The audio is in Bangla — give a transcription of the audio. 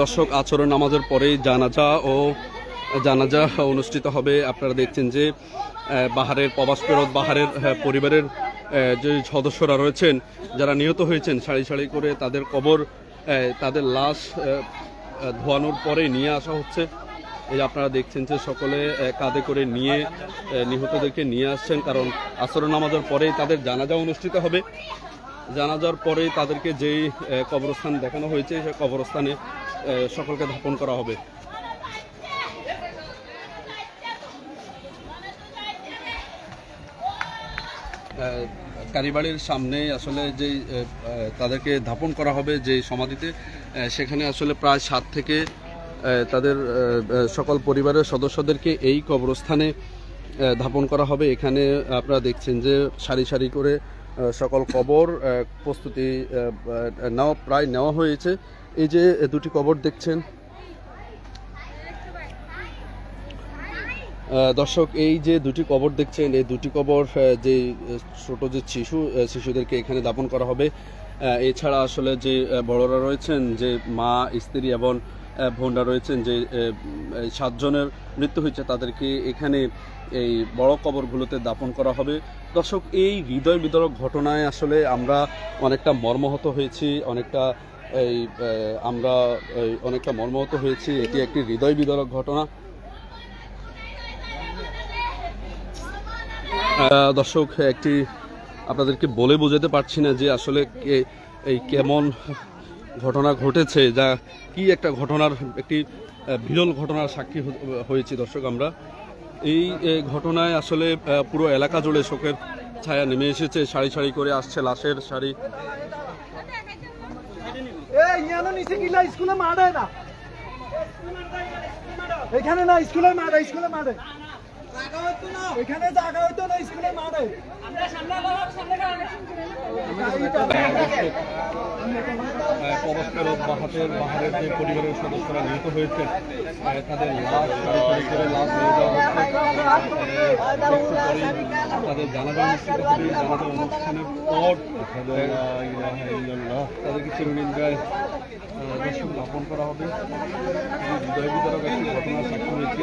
দর্শক, আচরণ নামাজের পরেই জানাজা ও জানাজা অনুষ্ঠিত হবে। আপনারা দেখছেন যে বাহারের প্রবাস ফেরত, বাহারের পরিবারের যে সদস্যরা রয়েছেন, যারা নিহত হয়েছেন, সারি সারি করে তাদের কবর তাদের লাশ ধোয়ানোর পরে নিয়ে আসা হচ্ছে। এই যে আপনারা দেখছেন যে সকলে কাঁধে করে নিয়ে নিহতদেরকে নিয়ে আসছেন কারণ আচরণ নামাজের পরেই তাদের জানাজা অনুষ্ঠিত হবে। জানাজার পরেই তাদেরকে যেই কবরস্থান দেখানো হয়েছে সেই কবরস্থানে সকলকে ধাপন করা হবে। কারিবাড়ির সামনে আসলে আহ, তাদেরকে ধাপন করা হবে যে সমাধিতে সেখানে আসলে প্রায় সাত থেকে তাদের সকল পরিবারের সদস্যদেরকে এই কবরস্থানে ধাপন করা হবে। এখানে আপনারা দেখছেন যে সারি সারি করে সকল কবর প্রস্তুতি নেওয়া, প্রায় নেওয়া হয়েছে। এই যে দুটি কবর দেখছেন দর্শক, এই যে দুটি কবর দেখছেন, এই দুটি কবর যে ছোট যে শিশু শিশুদেরকে এখানে দাপন করা হবে। এছাড়া আসলে যে বড়রা রয়েছেন, যে মা, স্ত্রী এবং বোনরা রয়েছেন যে সাতজনের মৃত্যু হয়েছে, তাদেরকে এখানে এই বড় কবরগুলোতে দাপন করা হবে। দর্শক, এই হৃদয় বিদরক ঘটনায় আসলে আমরা অনেকটা মর্মাহত হয়েছি, অনেকটা এই আমরা অনেকটা মর্মাহত হয়েছি। এটি একটি হৃদয় বিদরক ঘটনা। দর্শক, একটি আপনাদেরকে বলে বোঝাতে পারছি না যে আসলে এই কেমন ঘটনা ঘটেছে যা কি একটা ঘটনার একটি বিরল ঘটনার সাক্ষী হয়েছি দর্শক আমরা। এই ঘটনায় আসলে পুরো এলাকা জুড়ে শোকের ছায়া নেমে এসেছে। সারি সারি করে আসছে লাশের সারি। এখানে না, স্কুলে মারে স্কুলে মারে এখানে জায়গা হইতো না, স্কুলে যে পরিবারের সদস্যরা নিহত হয়েছে তাদের লাশ সারি করে লাশ নিয়ে যাওয়া হচ্ছে। তাদের জানাজা অনুষ্ঠিত হবে জানাজা অনুষ্ঠানের পর তাদেরকে চিরনিন্দায় দর্শক দাপন করা হবে। হৃদয় সাক্ষী হয়েছি